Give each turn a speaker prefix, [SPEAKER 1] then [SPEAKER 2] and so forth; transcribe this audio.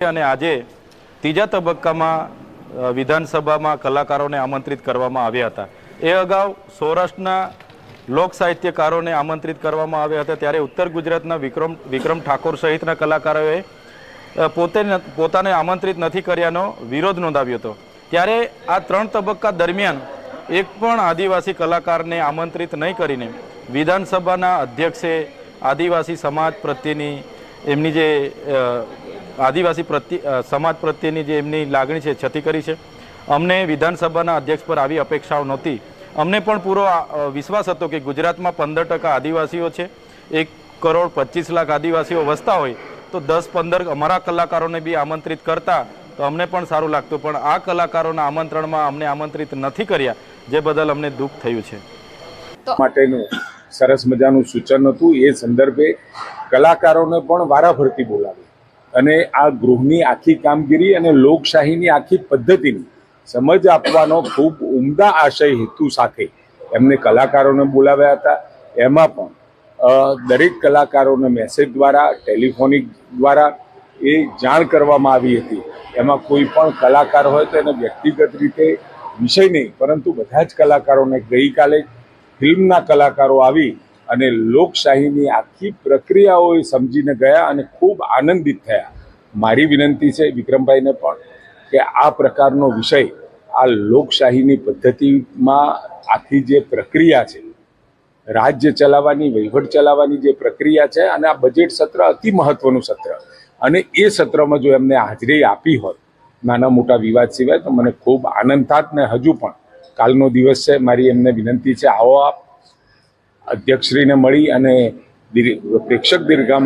[SPEAKER 1] અને આજે ત્રીજા તબક્કામાં વિધાનસભામાં કલાકારોને આમંત્રિત કરવામાં આવ્યા હતા. એ અગાઉ સૌરાષ્ટ્રના લોક સાહિત્યકારોને આમંત્રિત કરવામાં આવ્યા હતા. ત્યારે ઉત્તર ગુજરાતના વિક્રમ વિક્રમ ઠાકોર સહિતના કલાકારોએ પોતે પોતાને આમંત્રિત નથી કર્યાનો વિરોધ નોંધાવ્યો હતો. ત્યારે આ ત્રણ તબક્કા દરમિયાન એક પણ આદિવાસી કલાકારને આમંત્રિત નહીં કરીને વિધાનસભાના અધ્યક્ષે આદિવાસી સમાજ પ્રત્યેની એમની જે આદિવાસી પ્રત્યે સમાજ પ્રત્યેની જે એમની લાગણી છે છતી કરી છે. અમને વિધાનસભાના અધ્યક્ષ પર આવી અપેક્ષાઓ નહોતી. અમને પણ પૂરો વિશ્વાસ હતો કે ગુજરાતમાં પંદર ટકા આદિવાસીઓ છે એક કરોડ પચીસ લાખ આદિવાસીઓ વસતા હોય તો દસ પંદર અમારા કલાકારોને બી આમંત્રિત કરતા તો અમને પણ સારું લાગતું. પણ આ કલાકારોના આમંત્રણમાં અમને આમંત્રિત નથી કર્યા જે બદલ અમને દુઃખ થયું છે.
[SPEAKER 2] માટેનું સરસ મજાનું સૂચન હતું. એ સંદર્ભે કલાકારોને પણ વારાફરતી બોલાવી. અને આ ગૃહની આખી કામગીરી અને લોકશાહીની આખી પદ્ધતિની સમજ આપવાનો ખૂબ ઉમદા આશય હેતુ સાથે એમને કલાકારોને બોલાવ્યા હતા. એમાં પણ દરેક કલાકારોને મેસેજ દ્વારા ટેલિફોનિક દ્વારા એ જાણ કરવામાં આવી હતી. એમાં કોઈ પણ કલાકાર હોય તો એને વ્યક્તિગત રીતે વિષય નહીં, પરંતુ બધા જ કલાકારોને ગઈકાલે ફિલ્મના કલાકારો આવી અને લોકશાહીની આખી પ્રક્રિયાઓ એ સમજીને ગયા અને ખૂબ આનંદિત થયા. મારી વિનંતી છે વિક્રમભાઈને પણ કે આ પ્રકારનો વિષય આ લોકશાહીની પદ્ધતિમાં આખી જે પ્રક્રિયા છે, રાજ્ય ચલાવવાની, વહીવટ ચલાવવાની જે પ્રક્રિયા છે અને આ બજેટ સત્ર અતિ મહત્વનું સત્ર. અને એ સત્રમાં જો એમને હાજરી આપી હોત, નાના મોટા વિવાદ સિવાય, તો મને ખૂબ આનંદ થાત ને હજુ પણ. કાલનો દિવસ છે, મારી એમને વિનંતી છે, આવો આપ. અધ્યક્ષશ્રીને મળી અને પ્રેક્ષક દીર્ઘામાં